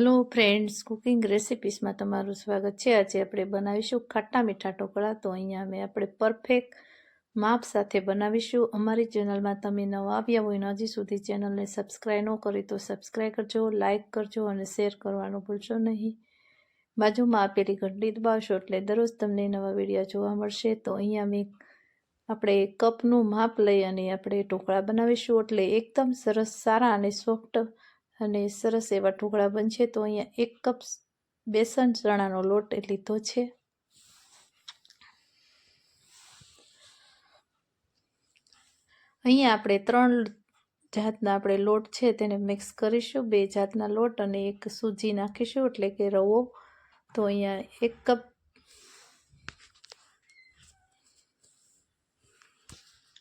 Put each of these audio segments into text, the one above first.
Hello friends cooking રેસિપીસમાં તમારું સ્વાગત છે. આજે આપણે બનાવીશું ખાટા મીઠા ઢોકળા. તો અહીંયા અમે આપણે પરફેક્ટ માપ સાથે બનાવીશું. અમારી ચેનલમાં તમે નવા આવ્યા હોય ને હજી સુધી ચેનલને સબસ્ક્રાઈબ ન કરી તો સબસ્ક્રાઈબ કરજો લાઇક કરજો અને શેર કરવાનું ભૂલશો નહીં. બાજુમાં આપેલી ઘંટી દબાવશો એટલે દરરોજ તમને નવા વીડિયો જોવા મળશે. તો અહીંયા મેં આપણે કપનું માપ લઈ અને આપણે ઢોકળા બનાવીશું. એટલે એકદમ સરસ, સારા અને સોફ્ટ અને સરસ એવા ઢોકળા બનશે તો અહીંયા એક કપ બેસન ચણાનો લોટ લીધો છે. અહીંયા આપણે ત્રણ જાતના આપણે લોટ છે તેને મિક્સ કરીશું. બે જાતના લોટ અને એક સૂજી નાખીશું એટલે કે રવો. તો અહીંયા એક કપ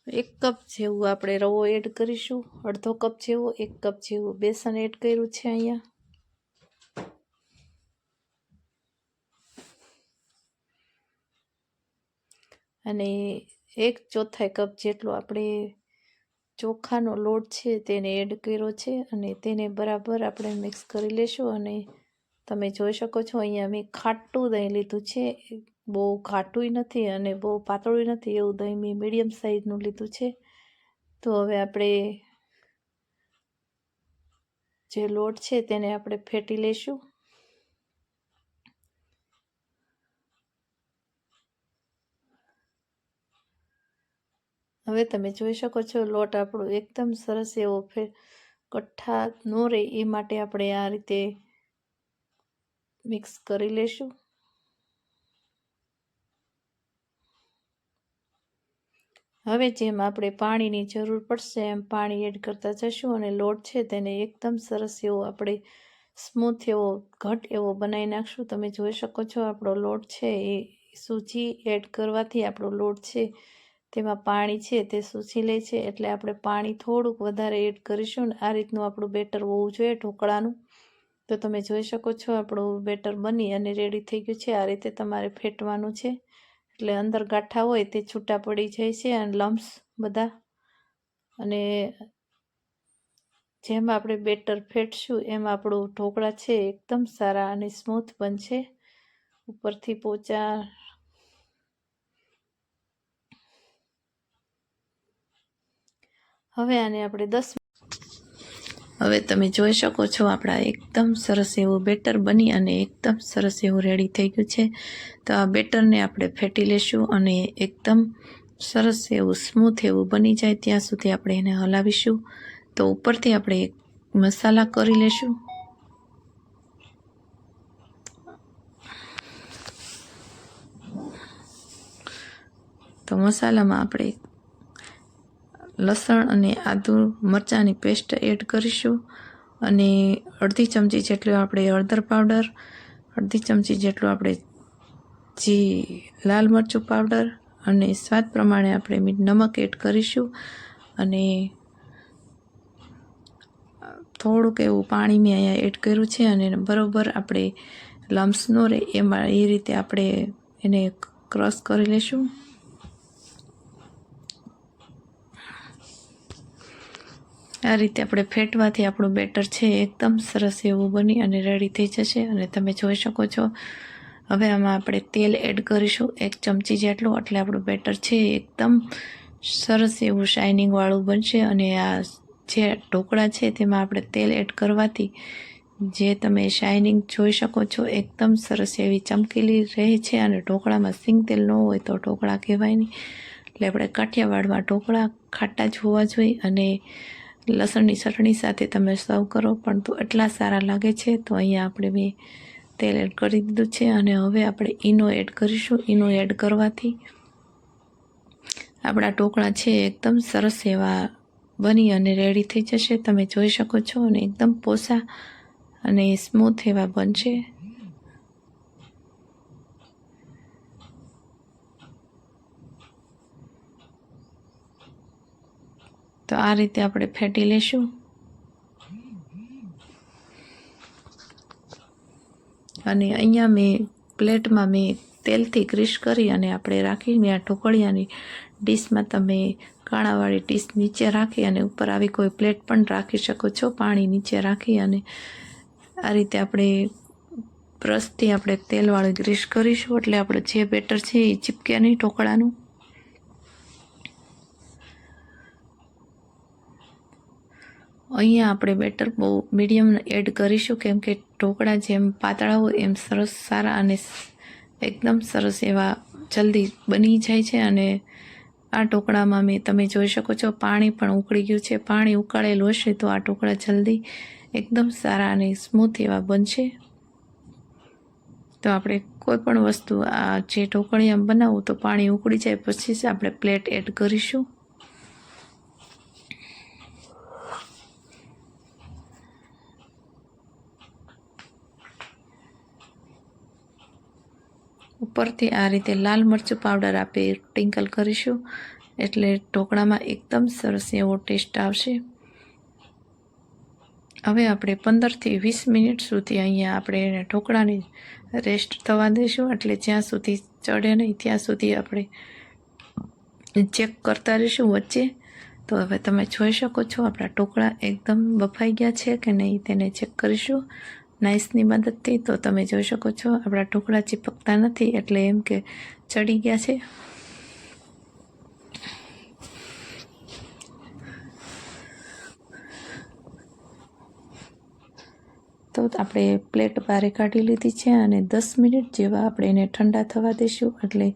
એક કપ જેવું આપણે રવો એડ કરીશું. અડધો કપ જેવો, એક કપ જેવું. બેસન એડ કર્યું છે અહીંયા. અને એક ચોથાઈ કપ જેટલો આપણે ચોખાનો લોટ છે તેને એડ કર્યો છે અને તેને બરાબર આપણે મિક્સ કરી લેશું અને તમે જોઈ શકો છો અહીંયા મેં ખાટું દહીં લીધું છે. બહુ ઘાટુંય નથી અને બહુ પાતળું નથી એવું દહીં મેં મીડિયમ સાઇઝનું લીધું છે. તો હવે આપણે જે લોટ છે તેને આપણે ફેટી લઈશું. હવે તમે જોઈ શકો છો લોટ આપણો એકદમ સરસ એવો ફે કઠ્ઠા ન રહે એ માટે આપણે આ રીતે મિક્સ કરી લેશું હવે જેમ આપણે પાણીની જરૂર પડશે એમ પાણી એડ કરતા જશું અને લોટ છે તેને એકદમ સરસ એવો આપણે સ્મૂથ એવો, ઘટ એવો બનાવી નાખશું. તમે જોઈ શકો છો આપણો લોટ છે એ સૂજી એડ કરવાથી આપણો લોટ છે તેમાં પાણી છે તે સૂચી લે છે એટલે આપણે પાણી થોડુંક વધારે એડ કરીશું ને આ રીતનું આપણું બેટર હોવું જોઈએ ઢોકળાનું. તો તમે જોઈ શકો છો આપણું બેટર બની અને રેડી થઈ ગયું છે. આ રીતે તમારે ફેટવાનું છે. એટલે અંદર ગાંઠા હોય તે છૂટા પડી જાય છે અને લમ્સ બધા. અને જેમ આપણે બેટર ફેટશું એમ આપણું ઢોકળા છે એકદમ સારા અને સ્મૂથ બનશે. ઉપરથી પોચા હવે આને આપણે દસ હવે તમે જોઈ શકો છો, આપણા એકદમ સરસ એવું બેટર બની અને એકદમ સરસ એવું રેડી થઈ ગયું છે. તો આ બેટરને આપણે ફેટી લેશું અને એકદમ સરસ એવું સ્મૂથ એવું બની જાય ત્યાં સુધી આપણે એને હલાવીશું. તો ઉપરથી આપણે એક મસાલા કરી લેશું. તો મસાલામાં આપણે લસણ અને આદુ મરચાંની પેસ્ટ એડ કરીશું. અને અડધી ચમચી જેટલું આપણે હળદર પાવડર અડધી ચમચી જેટલું આપણે જે લાલ મરચું પાવડર અને સ્વાદ પ્રમાણે આપણે નમક એડ કરીશું. અને થોડુંક એવું પાણી મેં અહીંયા એડ કર્યું છે અને બરાબર આપણે લમ્સ ન રહે, એમાં એ રીતે આપણે એને ક્રશ કરી લઈશું આ રીતે આપણે ફેટવાથી આપણું બેટર છે, એકદમ સરસ એવું બની અને રેડી થઈ જશે અને તમે જોઈ શકો છો. હવે આમાં આપણે તેલ એડ કરીશું, એક ચમચી જેટલું, એટલે આપણું બેટર છે, એકદમ સરસ એવું શાઇનિંગવાળું બનશે અને આ જે ઢોકળા છે તેમાં આપણે તેલ એડ કરવાથી જે તમે શાઇનિંગ જોઈ શકો છો, એકદમ સરસ એવી ચમકેલી રહે છે અને ઢોકળામાં સિંગ તેલ ન હોય તો ઢોકળા કહેવાય નહીં. એટલે આપણે કાઠિયાવાડમાં ઢોકળા ખાટા જ હોવા જોઈએ અને લસણની ચટણી સાથે તમે સર્વ કરો, પણ તો એટલા સારા લાગે છે, તો અહીંયા આપણે મેં તેલ એડ કરી દીધું છે અને હવે આપણે ઈનો એડ કરીશું, ઈનો એડ કરવાથી. આપણા ઢોકળા છે એકદમ સરસ એવા બની અને રેડી થઈ જશે. તમે જોઈ શકો છો અને એકદમ પોસા અને સ્મૂથ એવા બનશે. તો આ રીતે આપણે ફેટી લેશું. અને અહીંયા મેં પ્લેટમાં મેં તેલથી ગ્રીસ કરી અને આપણે રાખીને આ ઢોકળિયાની ડીશમાં તમે કાણાવાળી ડીશ નીચે રાખી અને ઉપર આવી કોઈ પ્લેટ પણ રાખી શકો છો, પાણી નીચે રાખી અને આ રીતે આપણે બ્રશથી આપણે તેલવાળું ગ્રીસ કરીશું. એટલે આપણે જે બેટર છે એ ચીપકે નહીં ઢોકળાનું. અહીંયા આપણે બેટર બહુ મીડિયમ એડ કરીશું કેમ કે ઢોકળા જેમ પાતળા હોય એમ સરસ સારા અને એકદમ સરસ એવા જલ્દી બની જાય છે અને આ ઢોકળામાં મેં તમે જોઈ શકો છો પાણી પણ ઉકળી ગયું છે. પાણી ઉકાળેલું હશે તો આ ઢોકળા જલ્દી એકદમ સારા અને સ્મૂથ એવા બનશે. તો આપણે કોઈ પણ વસ્તુ આ જે ઢોકળી આમ બનાવવું તો પાણી ઉકળી જાય, પછી જ આપણે પ્લેટ એડ કરીશું. ઉપરથી આ રીતે લાલ મરચું પાવડર આપી ટિંકલ કરીશું. એટલે ઢોકળામાં એકદમ સરસ એવો ટેસ્ટ આવશે. હવે આપણે પંદરથી વીસ મિનિટ સુધી અહીંયા આપણે એને ઢોકળાની રેસ્ટ થવા દઈશું. એટલે જ્યાં સુધી ચડે નહીં, ત્યાં સુધી આપણે ચેક કરતા રહીશું વચ્ચે. તો હવે તમે જોઈ શકો છો, આપણા ઢોકળા એકદમ બફાઈ ગયા છે કે નહીં, તેને ચેક કરીશું. નાઇસની મદદથી તો તમે જોઈ શકો છો, આપણા ઢોકળા ચીપકતા નથી એટલે એમ કે ચડી ગયા છે. તો આપણે પ્લેટ બારે કાઢી લીધી છે અને દસ મિનિટ જેવા આપણે એને ઠંડા થવા દઈશું એટલે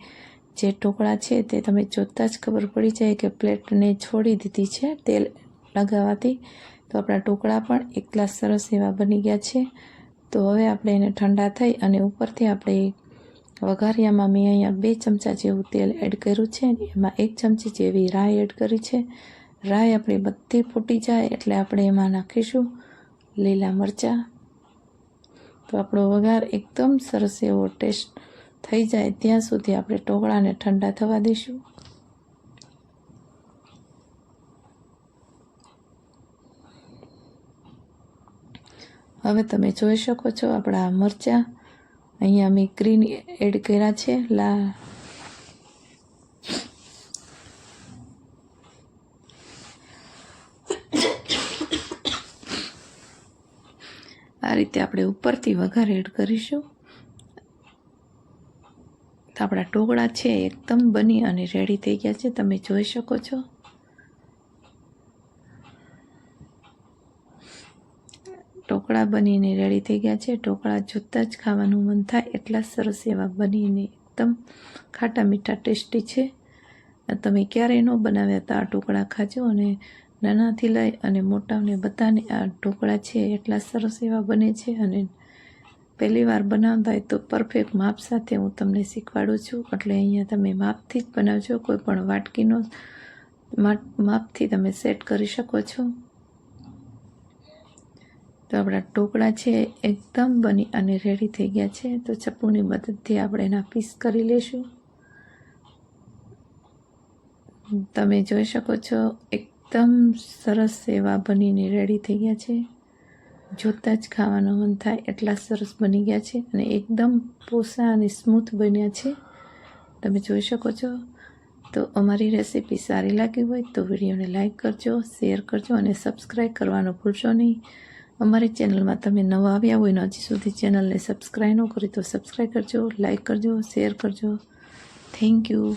જે ઢોકળા છે તે તમે જોતાં જ ખબર પડી જાય કે પ્લેટને છોડી દીધી છે તેલ લગાવવાથી. તો આપણા ઢોકળા પણ એકલા સરસ એવા બની ગયા છે. તો હવે આપણે એને ઠંડા થઈ અને ઉપરથી આપણે વઘારિયામાં મેં અહીંયા બે ચમચા જેવું તેલ એડ કર્યું છે એમાં એક ચમચી જેવી રાઈ એડ કરી છે. રાઈ આપણી બધી ફૂટી જાય એટલે આપણે એમાં નાખીશું લીલા મરચાં. તો આપણો વઘાર એકદમ સરસ એવો ટેસ્ટ થઈ જાય ત્યાં સુધી આપણે ઢોકળાને ઠંડા થવા દઈશું. હવે તમે જોઈ શકો છો આપણા મરચાં. અહીંયા મેં ગ્રીન એડ કર્યા છે, લા આ રીતે આપણે ઉપરથી વઘાર એડ કરીશું. આપણા ટોગળા છે, એકદમ બની અને રેડી થઈ ગયા છે. તમે જોઈ શકો છો. ઢોકળા બનીને રેડી થઈ ગયા છે. ઢોકળા જોતાં જ ખાવાનું મન થાય. એટલા સરસ એવા બનીને એકદમ ખાટા મીઠા ટેસ્ટી છે. તમે ક્યારેય ન બનાવ્યા તો આ ઢોકળા ખાજો અને નાનાથી લઈ અને મોટાને બધાને આ ઢોકળા છે એટલા સરસ એવા બને છે. અને પહેલી વાર બનાવતા હોય તો પરફેક્ટ માપ સાથે હું તમને શીખવાડું છું. એટલે અહીંયા તમે માપથી જ બનાવજો. કોઈ પણ વાટકીનો માપથી તમે સેટ કરી શકો છો. તો આપણા ઢોકળા છે એકદમ બની અને રેડી થઈ ગયા છે. તો ચપ્પુની મદદથી આપણે એના પીસ કરી લઈશું. તમે જોઈ શકો છો, એકદમ સરસ એવા બનીને રેડી થઈ ગયા છે. જોતાં જ ખાવાનું મન થાય એટલા સરસ બની ગયા છે અને એકદમ પોસા અને સ્મૂથ બન્યા છે. તમે જોઈ શકો છો. તો અમારી રેસીપી સારી લાગી હોય તો વિડીયોને લાઇક કરજો શેર કરજો અને સબસ્ક્રાઈબ કરવાનું ભૂલશો નહીં. અમારી ચેનલમાં તમે નવા આવ્યા હોય ને હજી સુધી ચેનલને સબસ્ક્રાઈબ ન કરી તો સબસ્ક્રાઈબ કરજો લાઈક કરજો શેર કરજો. Thank you